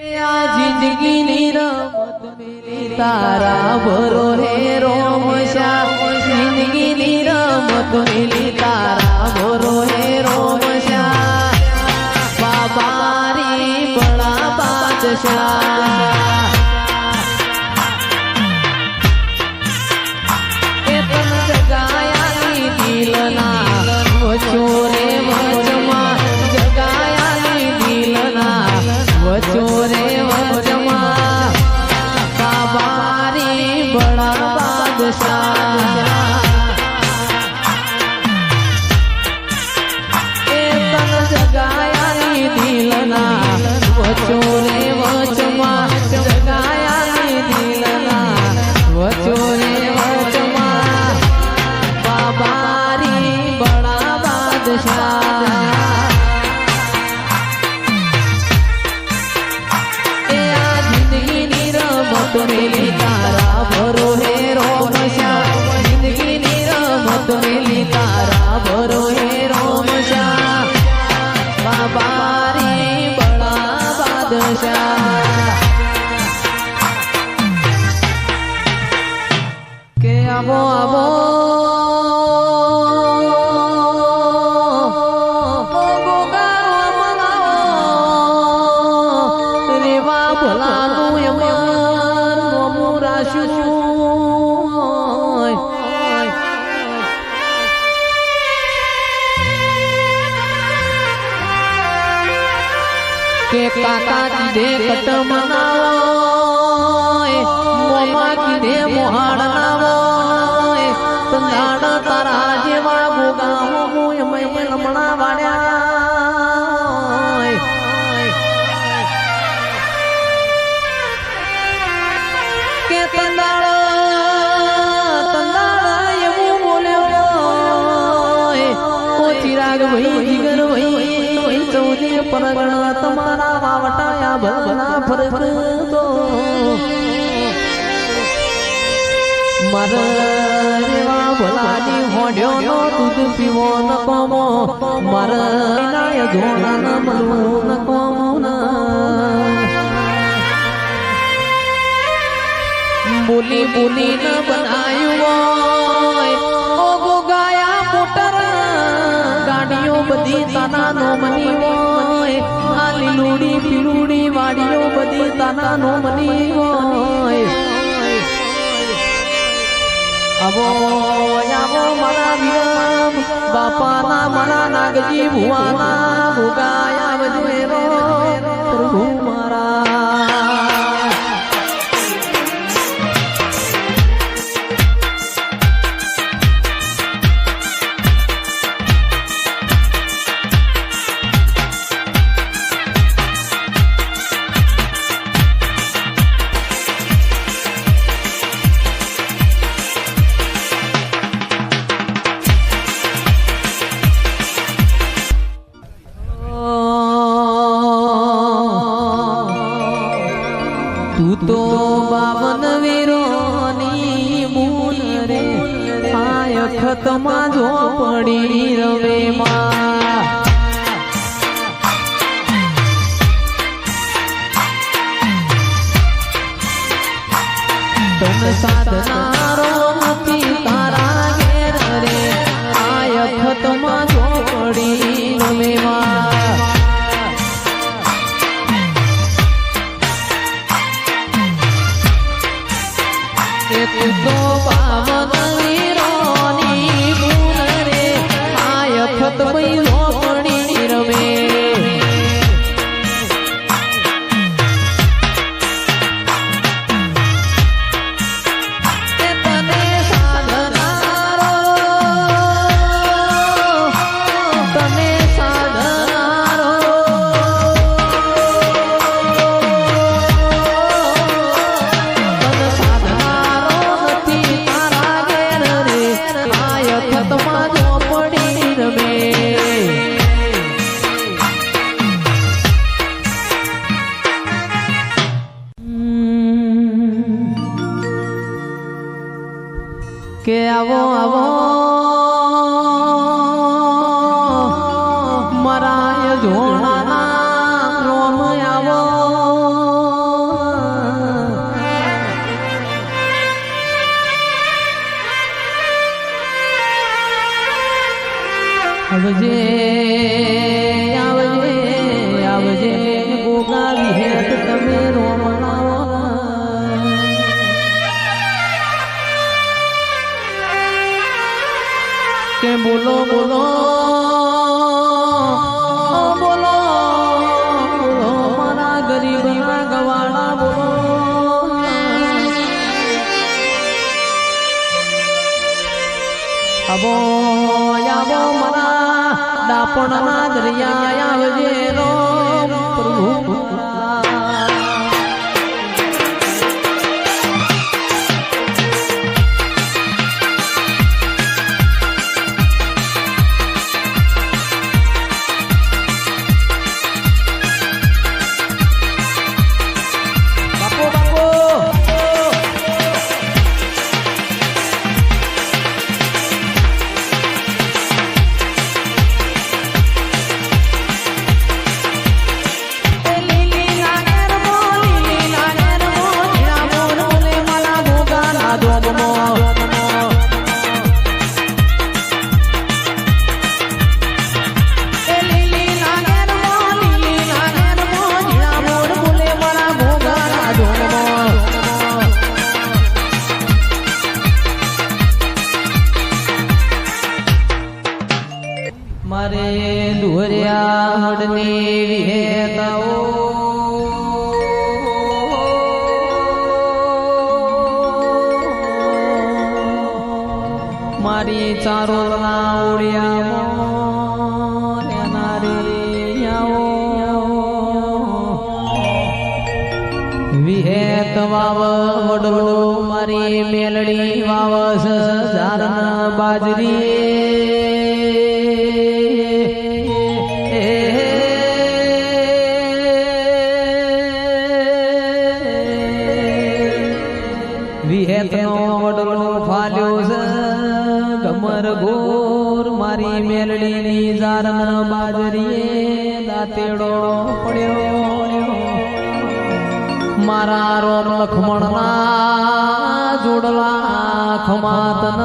આ જિંદગીની રમત મેલી તારા ભરો રે રોમ શ્યામ જિંદગીની રમત મેલી તારા ભરો રે રોમ શ્યામ બાબારી બળા બાદશાહ. મેલી તારા ભરો હે રોમ શ્યામ જિંદગીની રમત મેલી તારા ભરો હે રોમ શ્યામ બાબારી બડા બાદશાહ. કે આવો આવો કાકા કીધે કટ મનાવો મોમા કીધે મોહાડ નાવો તારા જેવા પરગણા તમારા વાવટાયા ભલભલા ફરક તો મારા ભલાની હોડ્યો દૂધ પીવો ન કોમો. મારા જોણા ન મળવું ન કોમો બોલી બોલી ન બનાયું ઓ ગોગાયા મોટર, ગાડીઓ બધી તાના નો મની હોય. આ લીલુડી પીલુડી વાડીઓ બધી તાના નો મની હોય. આવો આવો મારા વિરમ. બાપાના મારા નાગજી ભુવાના ભોગાયા વજેરો પ્રભુ મારા. તું બાવન વીરોની મૂલ રે. આય ખતમાં જો પડી રવે માં કે આવો આવો બોલો બોલો. મારા ગરીબના ગવાડા બોલો. અબો યાબો દરિયા પ્રભુ. મારી ચારો ઓળિયા રે વિહેત વાવ વડલો મારી મેલડી વાવ સજાર બાજરી વિહેતનો વડલો ફાલ્યો છે. ગમર ગોર મારી મેલડીની જારન બાજરીએ દાંતેડો પડ્યો. મારા રોમ લખમણના જોડલા ખમાતન